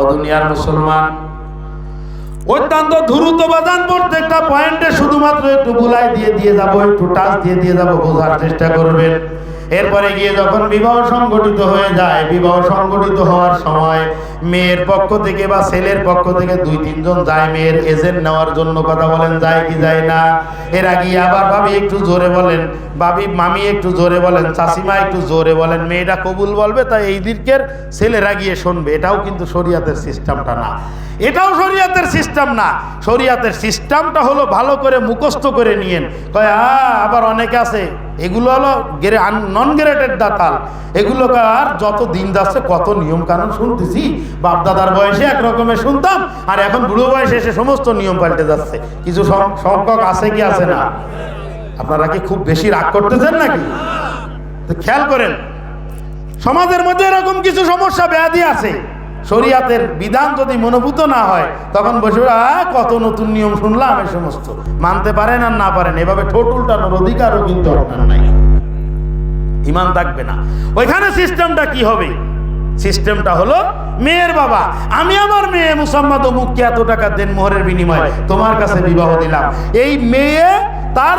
অদুনিয়ার মুসলমান। অত্যন্ত দ্রুত বাদান প্রত্যেকটা পয়েন্টে শুধুমাত্র একটু বুলাই দিয়ে দিয়ে যাব, একটু টাচ দিয়ে দিয়ে যাব, বোঝার চেষ্টা করবেন। এরপরে গিয়ে যখন বিবাহ সংগঠিত হয়ে যায়, বিবাহ সংগঠিত হওয়ার সময় মেয়ের পক্ষ থেকে বা ছেলের পক্ষ থেকে দুই, তিনজন যায় মেয়ের এজেন্ট নেওয়ার জন্য কথা বলেন, যায় কি যায় না। এর আগে আবার ভাবি একটু জোরে বলেন, ভাবি মামি একটু জোরে বলেন চাষিমা একটু জোরে বলেন মেয়েটা কবুল বলবে, তাই এই দিকের ছেলেরা গিয়ে শুনবে। এটাও কিন্তু শরিয়াতের সিস্টেমটা না। এটাও শরিয়াতের সিস্টেম না। শরিয়াতের সিস্টেমটা হলো ভালো করে মুখস্থ করে নিয়েন। কয় আবার অনেকে আছে। এগুলো হলো নন গ্রেডেড দাতাল। এগুলো আর যত দিন যাচ্ছে, কত নিয়ম কানুন শুনতেছি। বাপ দাদার বয়সে এক রকমের শুনতাম, আর এখন বুড়ো বয়সে এসে সমস্ত নিয়ম পাল্টে যাচ্ছে। কিছু সংখ্যক আছে কি আছে না? আপনারা কি খুব বেশি রাগ করতেছেন নাকি? খেয়াল করেন, সমাজের মধ্যে এরকম কিছু সমস্যা, ব্যাধি আছে। শরিয়াতের বিধান যদি মনোভূত না হয়, তখন বসে কত নতুন নিয়ম শুনলাম এই সমস্ত। মানতে পারেন আর না পারেন, এভাবে ঠোঁট উল্টানোর অধিকারও কিন্তু ইমান থাকবে না। ওইখানে সিস্টেমটা কি হবে? সিস্টেমটা হলো মেয়ের বাবা। আমি আমার মেয়ে মুসাম্মদ অমুককে এত টাকা দেন মোহরের বিনিময়ে তোমার কাছে বিবাহ দিলাম। এই মেয়ে তার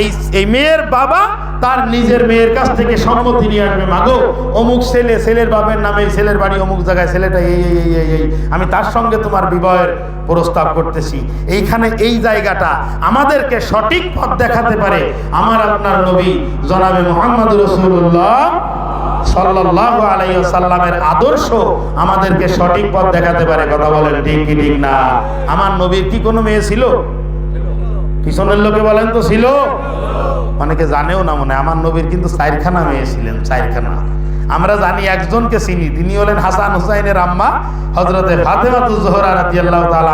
এই এই মেয়ের বাবা তার নিজের মেয়ের কাছ থেকে সম্মতি নিয়ে আসবে। মাগো অমুক ছেলে ছেলের বাবার নামে ছেলের বাড়ি অমুক জায়গায় ছেলেটা এই এই এই এই এই। আমি তার সঙ্গে তোমার বিবাহের প্রস্তাব করতেছি। এইখানে এই জায়গাটা আমাদেরকে সঠিক পথ দেখাতে পারে। আমার আপনার নবী জনাবে মোহাম্মদ রসুল্লাহ সাল্লাল্লাহু আলাইহি সাল্লামের আদর্শ আমাদেরকে সঠিক পথ দেখাতে পারে। কথা বলেন ঠিক কি ঠিক না? আমার নবীর কি কোনো মেয়ে ছিল? পিছনের লোকে বলেন তো ছিল। অনেকে জানেও না মনে আমার নবীর কিন্তু মেয়ে ছিলেন আমরা জানি একজনকে চিনি, তিনি হলেন হাসান হুসাইনের আম্মা হজরতে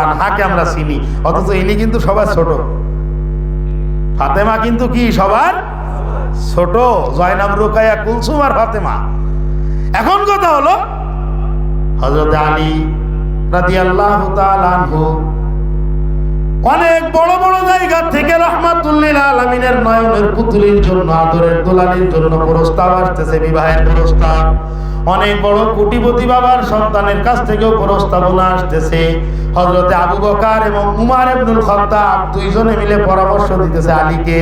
আনহাকে আমরা চিনি। অথচ ইনি কিন্তু সবার ছোট। ফাতেমা কিন্তু কি সবার ছোট জয়নাব রোকাইয়া কুলসুম আর ফাতেমা। এখন কথা হলো হজরত আলী অনেক বড় বড় জায়গা থেকে রহমাতুল্লিল নয়নের পুতুলির জন্য, আদরের দোলালির জন্য প্রস্তাব আসতেছে, বিবাহের প্রস্তাব। অনেক বড় কোটিপতি বাবার সন্তানের কাছ থেকেও প্রস্তাবনা আসতেছে। হজরতে আবু বকার এবং উমার আব্দুল খত্তাব দুইজনে মিলে পরামর্শ দিতেছে আলীকে।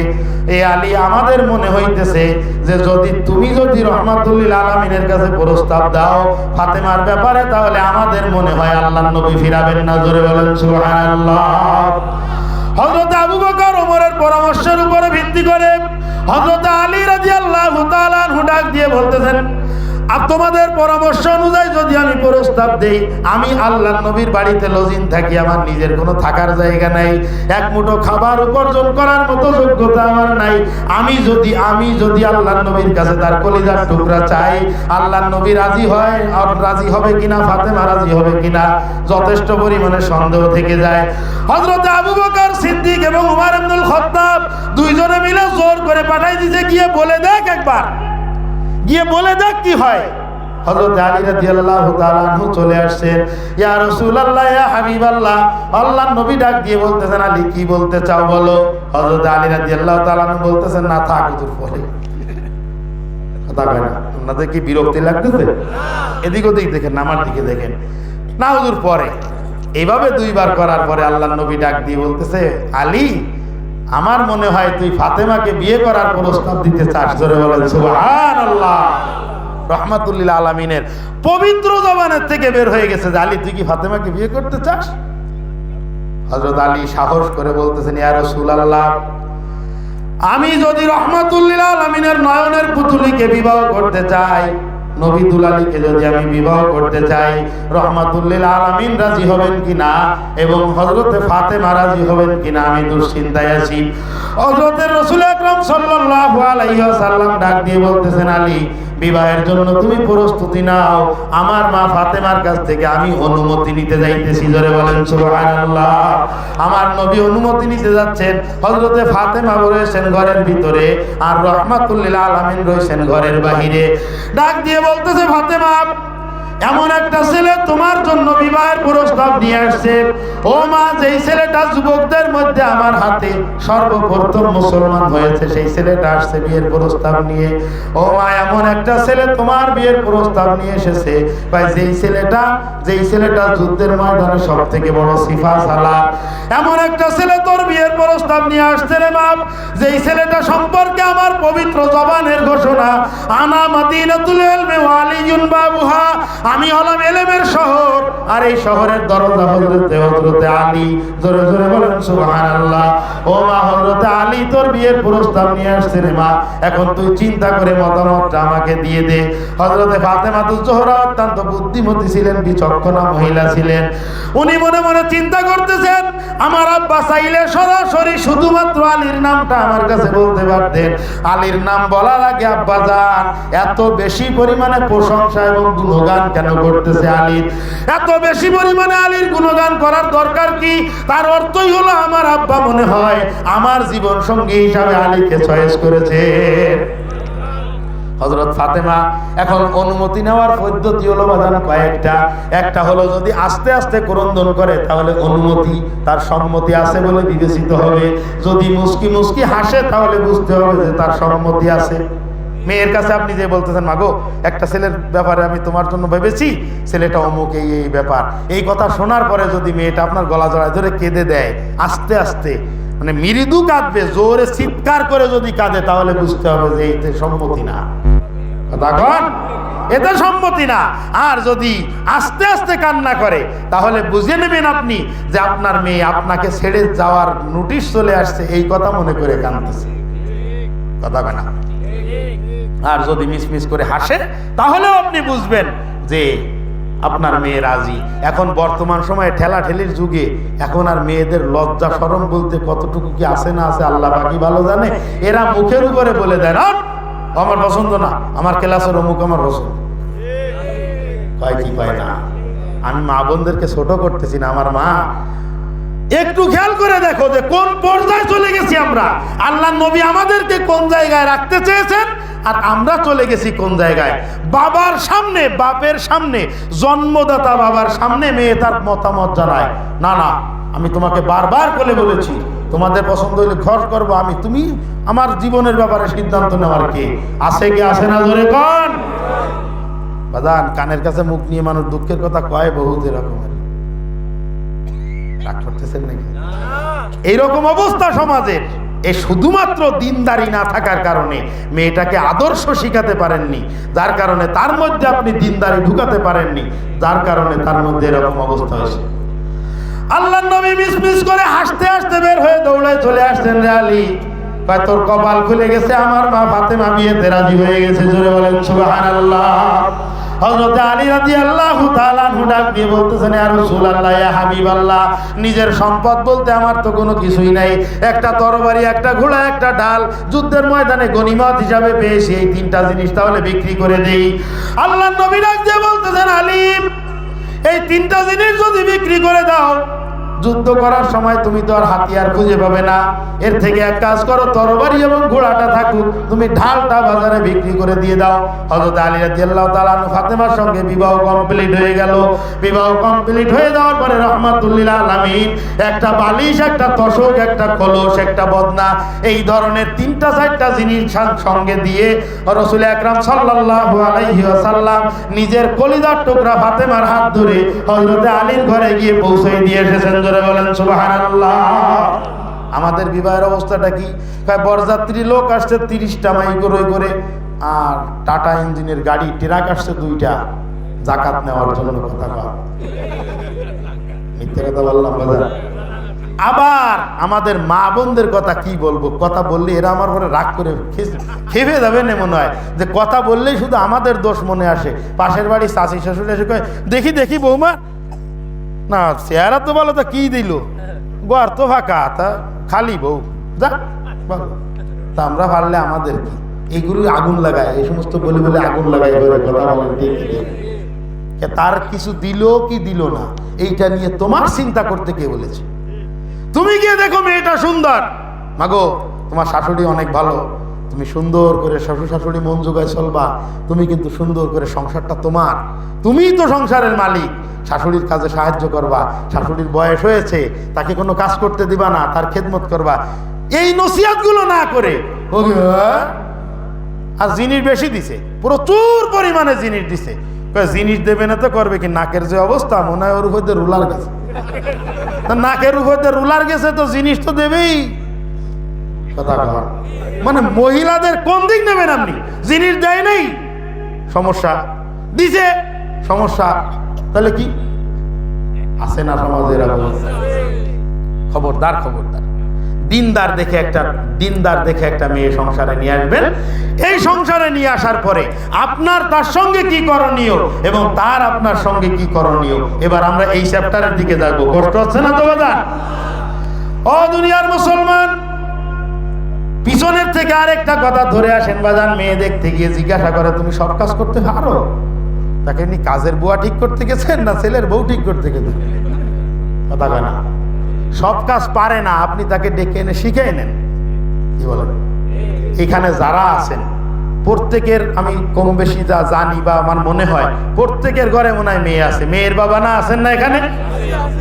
এই আলী, আমাদের মনে হইতেছে যে যদি তুমি যদি রহমাতুল্লিল আলমিনের কাছে প্রস্তাব দাও ফাতেমার ব্যাপারে, তাহলে আমাদের মনে হয় আল্লাহ নবী ফিরাবেন না। জোরে বলেন, সুবহানাল্লাহ। হযরত আবু বকর ওমরের পরামর্শের উপরে ভিত্তি করে হযরত আলী তাআলা আনহু ডাক দিয়ে বলতেছেন আর তোমাদের পরামর্শ অনুযায়ী যদি আমি প্রস্তাব দেই, আমি আল্লাহ নবীর বাড়িতে লজিন থাকি, আমার নিজের কোনো থাকার জায়গা নাই, এক মুঠো খাবার উপার্জন করার মতো যোগ্যতা আমার নাই, আমি যদি আমি যদি আল্লাহ নবীর কাছে তার কলিজার টুকরা চাই আল্লাহ নবী রাজি হয়, আর রাজি হবে কিনা, ফাতেমা রাজি হবে কিনা, যথেষ্ট পরিমাণে সন্দেহ থেকে যায়। হজরত আবু বকর সিদ্দিক এবং উমর ইবনুল খাত্তাব দুইজনে মিলে জোর করে পাঠাই দিতে গিয়ে বলে দেখ একবার। গিয়ে বলে দেখ কি হয়। আনহু চলে আসছেন। নবী ডাক দিয়ে কি বলতে চাও বলো? না পরে। কথা না কি বিরক্তি লাগতেছে? এদিক ওদিক দেখেন, আমার দিকে দেখেন। না, হুজুর, পরে। এইভাবে দুইবার করার পরে আল্লাহ নবী ডাক দিয়ে বলতেছে, আলী আমার মনে হয় তুই ফাতেমাকে বিয়ে করার প্রস্তাব দিতে চাস। ধরে বলেন, সুবহানাল্লাহ। রহমাতুল্লিল আলমিনের পবিত্র জবানের থেকে বের হয়ে গেছে যে, আলী, তুই কি ফাতেমাকে বিয়ে করতে চাস? হজরত আলী সাহস করে বলতেছেন, ইয়া রাসূলুল্লাহ, আমি যদি রহমাতুল্লিল আলমিনের নয়নের পুতুলিকে বিবাহ করতে চাই নবী দুলালীকে যদি আমি বিবাহ করতে চাই, রহমাতুল্লিল আলমিন রাজি হবেন কিনা? এবং হজরতে ফাতেমা রাজি হবেন কিনা? আমি দুশ্চিন্তায় আছি। হজরতের রসুল আকরম সাল্লাল্লাহু আলাইহি ওয়াসাল্লাম ডাক দিয়ে বলতেছেন, আলী বিবাহের জন্য তুমি প্রস্তুতি নাও। আমার মা ফাতেমার কাছ থেকে আমি অনুমতি নিতে যাইতেছি। জোরে বলেন, সুবহানাল্লাহ। আমার নবী অনুমতি নিতে যাচ্ছেন। হযরতে ফাতেমা রয়েছেন ঘরের ভিতরে আর রহমাতুল্লিল আলামিন রয়েছেন ঘরের বাহিরে। ডাক দিয়ে বলতেছে, ফাতেমা, এমন একটা ছেলে তোমার জন্য বিবাহের প্রস্তাব নিয়ে আসছে। ও মা, যেই ছেলেটা যুবকদের মধ্যে আমার হাতে সর্বপ্রথম মুসলমান হয়েছে, সেই ছেলেটা আসছে বিয়ের প্রস্তাব নিয়ে। ও মা, এমন একটা ছেলে তোমার বিয়ের প্রস্তাব নিয়ে এসেছে। ভাই, যেই ছেলেটা যেই ছেলেটা যুদ্ধের ময়দানে সব থেকে বড় সিফা সালা। এমন একটা ছেলে তোর বিয়ের প্রস্তাব নিয়ে আসছে রে বাপ। যেই ছেলেটা সম্পর্কে আমার পবিত্র জবানের ঘোষণা, আনা মাদিনাতুল ইলমি ওয়ালিয়ুন বাবুহা আমি হলাম এলেমের শহর। আর এই শহরের দরজা হযরতে হযরতে আলী। জোরে জোরে বলেন, সুবহানাল্লাহ। ও মা, হযরতে আলী, তোর বিয়ের প্রস্তাব নিয়ে আসছে রে মা। এখন তুই চিন্তা করে মতামতটা আমাকে দিয়ে দে। হযরতে ফাতেমা তো জোহরা অত্যন্ত বুদ্ধিমতী ছিলেন, বিচক্ষণা মহিলা ছিলেন। উনি মনে মনে চিন্তা করতেছেন, আমার আব্বা চাইলে সরাসরি শুধুমাত্র আলীর নামটা আমার কাছে বলতে পারতেন। আলীর নাম বলার আগে আব্বা যান, এত বেশি পরিমাণে প্রশংসা এবং গুণগান কেন করতেছে আলীর এত বেশি পরিমাণে আলীর গুণগান করার দরকার কি? তার অর্থই হলো আমার আব্বা মনে হয় আমার জীবন সঙ্গী হিসাবে আলীকে চয়েস করেছে। হজরত ফাতেমা, এখন অনুমতি নেওয়ার পদ্ধতি হলো বাজান কয়েকটা। একটা হলো যদি আস্তে আস্তে ক্রন্দন করে, তাহলে অনুমতি, তার সম্মতি আছে বলে বিবেচিত হবে। যদি মুস্কি মুস্কি হাসে, তাহলে বুঝতে হবে যে তার সম্মতি আছে। মেয়ের কাছে আপনি যে বলতেছেন, মাগো, একটা ছেলের ব্যাপারে আমি তোমার জন্য ভেবেছি, ছেলেটা অমুক এই এই ব্যাপার। এই কথা শোনার পরে যদি মেয়েটা আপনার গলা জড়ায় ধরে কেঁদে দেয়, আস্তে আস্তে মানে মৃদু কাঁদবে, জোরে চিৎকার করে যদি কাঁদে, তাহলে বুঝতে হবে যে এইতে সম্মতি না। তখন এতে সম্মতি না। আর যদি আস্তে আস্তে কান্না করে, তাহলে বুঝে নেবেন আপনি যে আপনার মেয়ে আপনাকে ছেড়ে যাওয়ার নোটিশ চলে আসছে, এই কথা মনে করে কাঁদতেছে। কথা কয় না? আর যদি মিসমিস করে হাসে তাহলেও আপনি বুঝবেন যে আপনার মেয়ে রাজি। এখন বর্তমান সময়ে ঠেলা ঠেলির যুগে এখন আর মেয়েদের লজ্জা সরম বলতে কতটুকু কি আছে না আছে আল্লাহ বাকি ভালো জানে। এরা মুখের উপরে বলে দেন "আট, আমার পছন্দ না আমার ক্লাসের অমুক আমার পছন্দ কয় কি কয় না? আমি মা বোনদেরকে ছোট করতেছি না আমার মা। একটু খেয়াল করে দেখো যে কোন পর্যায়ে চলে গেছি আমরা। আল্লাহ নবী আমাদেরকে কোন জায়গায় রাখতে চেয়েছেন? আর আমরা চলে গেছি কোন জায়গায়? বাবার সামনে বাপের সামনে জন্মদাতা বাবার সামনে মেয়ে তার মতামত জানায়। না না আমি তোমাকে বারবার করে বলেছি তোমাদের পছন্দ হলে ঘর করব আমি। তুমি আমার জীবনের ব্যাপারে সিদ্ধান্ত নেওয়ার কে। আছে কি আছে না ধরে কন। বাদান কানের কাছে মুখ নিয়ে মানুষ দুঃখের কথা কয় বহুত এরকমের। রাগ করতেছেন নাকি? এইরকম অবস্থা সমাজের। এ শুধুমাত্র দিনদারি না থাকার কারণে মেয়েটাকে আদর্শ শিখাতে পারেননি। যার কারণে তার মধ্যে আপনি দিনদারি ঢুকাতে পারেননি। যার কারণে তার মধ্যে এরকম অবস্থা হয়েছে। আল্লাহ নবী মিস করে হাসতে হাসতে বের হয়ে দৌড়ায় চলে আসছেন রে আলী। তোর কপাল খুলে গেছে আমার মা ফাতেমা বিয়েতে রাজি হয়ে গেছে? জোরে বলেন, সুবহানাল্লাহ। হযরত আলী রাদিয়াল্লাহু তাআলা ডাক দিয়ে বলতেছেন, ইয়া রাসূলুল্লাহ, ইয়া হাবিবাল্লাহ, নিজের সম্পদ বলতে আমার তো কোনো কিছুই নাই। একটা তরবারি, একটা ঘোড়া, একটা ডাল, যুদ্ধের ময়দানে গনিমত হিসাবে পেয়েছি এই তিনটা জিনিস তাহলে বিক্রি করে দেই। আল্লাহ নবী ডাক দিয়ে বলতেছেন আলী এই তিনটা জিনিস যদি বিক্রি করে দাও যুদ্ধ করার সময় তুমি তো আর হাতিয়ার খুঁজে পাবে না। এর থেকে এক কাজ করো, তরবারি এবং ঘোড়াটা থাকুক, তুমি ঢালটা বাজারে বিক্রি করে দিয়ে দাও। হযরত আলী রাদিয়াল্লাহু তাআলা আনহু ফাতেমার সঙ্গে বিবাহ কমপ্লিট হয়ে গেল। বিবাহ কমপ্লিট হয়ে যাওয়ার পরে রহমাতুল্লিল আলামিন একটা বালিশ, একটা তশক একটা কলস একটা বদনা, এই ধরনের তিনটা চারটা জিনিস সঙ্গে দিয়ে রসুল সাল্লাল্লাহু আলাইহি ওয়াসাল্লাম নিজের কলিজার টুকরা ফাতেমার হাত ধরে হযরত আলীর ঘরে গিয়ে পৌঁছে দিয়ে এসেছেন। জোরে বলেন আমাদের বিবাহের অবস্থাটা কি? বরযাত্রী লোক আসছে তিরিশটা মাই করে করে, আর টাটা ইঞ্জিনের গাড়ি, ট্রাক আসছে দুইটা, জাকাত নেওয়ার জন্য কথা মিথ্যে কথা বললাম আবার আমাদের মা বোনদের কথা কি বলব? কথা বললে এরা আমার ঘরে রাগ করে খেপে যাবে না মনে হয়। যে কথা বললেই শুধু আমাদের দোষ মনে আসে। পাশের বাড়ি শাশি শ্বশুর এসে কয়, দেখি দেখি বৌমা না, চেহারা তো বলো তো কি দিল? ঘর তো ফাঁকা, তা খালি বউ। যা, বলো। তা আমরা পারলে আমাদের কি? এইগুলো আগুন লাগায়, এই সমস্ত বলে বলে আগুন লাগায় তার কিছু দিল কি দিল না, এইটা নিয়ে তোমার চিন্তা করতে কে বলেছে? তুমি গিয়ে দেখো মেয়েটা সুন্দর। মাগো, তোমার শাশুড়ি অনেক ভালো। তুমি সুন্দর করে শ্বশুর শাশুড়ি মন জোগায় চলবা। তুমি কিন্তু সুন্দর করে সংসারটা তোমার। তুমিই তো সংসারের মালিক। শাশুড়ির কাজে সাহায্য করবা, শাশুড়ির বয়স হয়েছে, তাকে কোনো কাজ করতে দিবা না, তার খেদমত করবা। এই নসিহাতগুলো না করে? আর জিনিস বেশি দিছে, প্রচুর পরিমাণে জিনিস দিছে। জিনিস দেবে না তো করবে কি? নাকের যে অবস্থা, মনে হয় ওর উপর রুলার গেছে। নাকের উপর রুলার গেছে তো জিনিস তো দেবেই। কথা। মানে মহিলাদের কোন দিক নেবেন আপনি? জিনিস দেয় নেই, সমস্যা। দিছে, সমস্যা। তাহলে কি? আছে না সমাজে এরকম? খবরদার খবরদার। দিনদার দেখে একটা, দিনদার দেখে একটা মেয়ে সংসারে নিয়ে আসবেন। এই সংসারে নিয়ে আসার পরে আপনার তার সঙ্গে কি করণীয় এবং তার আপনার সঙ্গে কি করণীয়? এবার আমরা এই চ্যাপ্টারের দিকে যাব। কষ্ট হচ্ছে না তো বাদা ও দুনিয়ার মুসলমান। পিছনের থেকে আরেকটা কথা ধরে আসেন বাজান মেয়ে দেখতে গিয়ে জিজ্ঞাসা করে, তুমি সব কাজ করতে পারো? তাকে এমনি কাজের বুয়া ঠিক করতে গেছেন না ছেলের বউ ঠিক করতে গেছেন? কথা কয় না। সব কাজ পারে না, আপনি তাকে ডেকে এনে শিখে নেন। কি বলেন? এখানে যারা আছেন, প্রত্যেকের আমি কম বেশি যা জানি বা আমার মনে হয়, প্রত্যেকের ঘরে মনে হয় মেয়ে আছে। মেয়ের বাবা না আছেন না এখানে?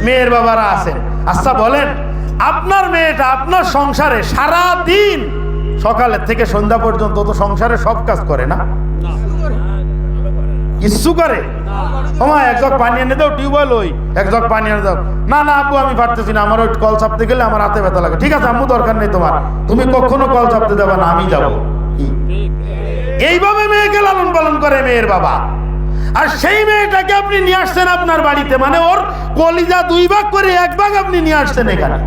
মেয়ের বাবারা আছেন। আচ্ছা বলেন, আপনার মেয়েটা আপনার সংসারে সারা দিন সকালের থেকে সন্ধ্যা পর্যন্ত তো সংসারে সব কাজ করে না? কিচ্ছু করে ওমা, এক জগ পানি এনে দাও, টিউবওয়েল ওই, এক জগ পানি এনে দাও। না না, আব্বু, আমি পারতেছি না, আমার ওই কল চাপতে গেলে আমার হাতে ব্যথা লাগে। ঠিক আছে, আম্মু, দরকার নেই তোমার। তুমি কখনো কল চাপতে দেবে না, আমি যাব। এইভাবে মেয়েকে লালন পালন করে মেয়ের বাবা। আর সেই মেয়েটাকে আপনি নিয়ে আসছেন আপনার বাড়িতে মানে ওর কলিজা দুই ভাগ করে এক ভাগ আপনি নিয়ে আসছেন এখানে।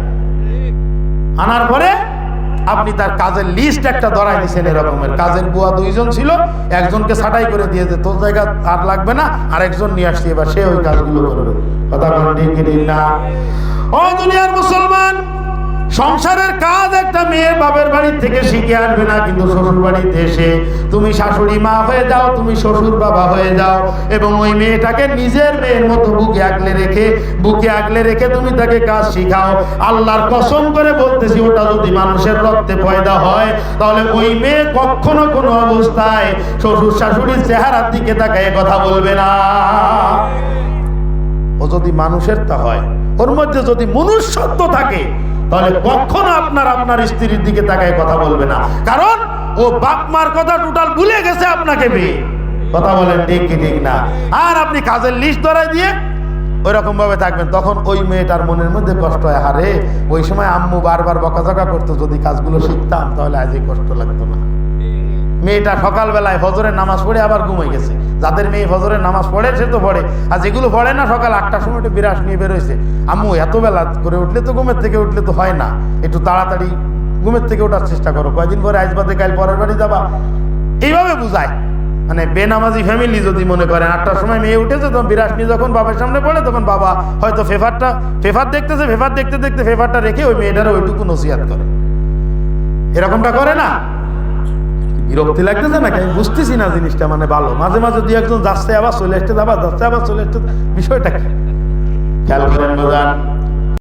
আনার পরে আপনি তার কাজের লিস্ট একটা ধরাই দিয়েছেন এরকমের। কাজের বুয়া দুইজন ছিল, একজনকে ছাটাই করে দিয়েছে তোর জায়গা আর লাগবে না আর একজন নিয়ে আসছি, এবার সে ওই কাজগুলো করবে। কথা বলেন ঠিক না? ও দুনিয়ার মুসলমান! সংসারের কাজ একটা মেয়ের বাপের বাড়ির থেকে শিখে আসবে না, কিন্তু শ্বশুর বাড়িতে এসে তুমি শাশুড়ি মা হয়ে যাও, তুমি শ্বশুর বাবা হয়ে যাও, এবং ওই মেয়েটাকে নিজের মেয়ের মতো বুকে আগলে রেখে, বুকে আগলে রেখে তুমি তাকে কাজ শিখাও। আল্লাহর কসম করে বলতেছি, ওটা যদি মানুষের রক্তে পয়দা হয়, তাহলে ওই মেয়ে কখনো কোনো অবস্থায় শ্বশুর শাশুড়ির চেহারার দিকে তাকায় কথা বলবে না। ও যদি মানুষের তা হয়, ওর মধ্যে যদি মনুষ্যত্ব থাকে তাহলে কখনো আপনার আপনার স্ত্রীর দিকে তাকায় কথা বলবে না। কারণ ও বাপ মার কথা টোটাল ভুলে গেছে আপনাকে মেয়ে। কথা বলেন ঠিক কি ঠিক না। আর আপনি কাজের লিস্ট ধরাই দিয়ে ওই রকম ভাবে থাকবেন। তখন ওই মেয়েটার মনের মধ্যে কষ্ট হয়। হারে ওই সময় আম্মু বারবার বকাঝকা করতো। যদি কাজগুলো শিখতাম তাহলে আজই এই কষ্ট লাগতো না। মেয়েটা সকালবেলায় ফজরের নামাজ পড়ে আবার ঘুমিয়ে গেছে। যাদের মেয়ে ফজরের নামাজ পড়ে, সে তো পড়ে। আর যেগুলো পড়ে না, সকাল আটটার সময় একটু বিরাস নিয়ে বেরোয়েছে আম্মু, এত বেলা করে উঠলে তো ঘুমের থেকে উঠলে তো হয় না। একটু তাড়াতাড়ি ঘুমের থেকে ওঠার চেষ্টা করো। কয়দিন পরে আজবাদে কাল পরের বাড়ি যাবা। এইভাবে বুঝায়। মানে বেনামাজি ফ্যামিলি যদি মনে করেন, আটটার সময় মেয়ে উঠেছে, তখন বিরাস নিয়ে যখন বাবার সামনে পড়ে, তখন বাবা হয়তো ফেফারটা, ফেফার দেখতেছে, ফেফার দেখতে দেখতে ফেফারটা রেখে ওই মেয়েটার ওইটুকু নসিহাত করে। এরকমটা করে না? বিরক্তি লাগতেছে নাকি? আমি বুঝতেছি না জিনিসটা মানে ভালো। মাঝে মাঝে দুই একজন যাচ্ছে, আবার চলে আসতে আবার যাচ্ছে, আবার চলে আসতে বিষয়টা কি? খেয়াল করেন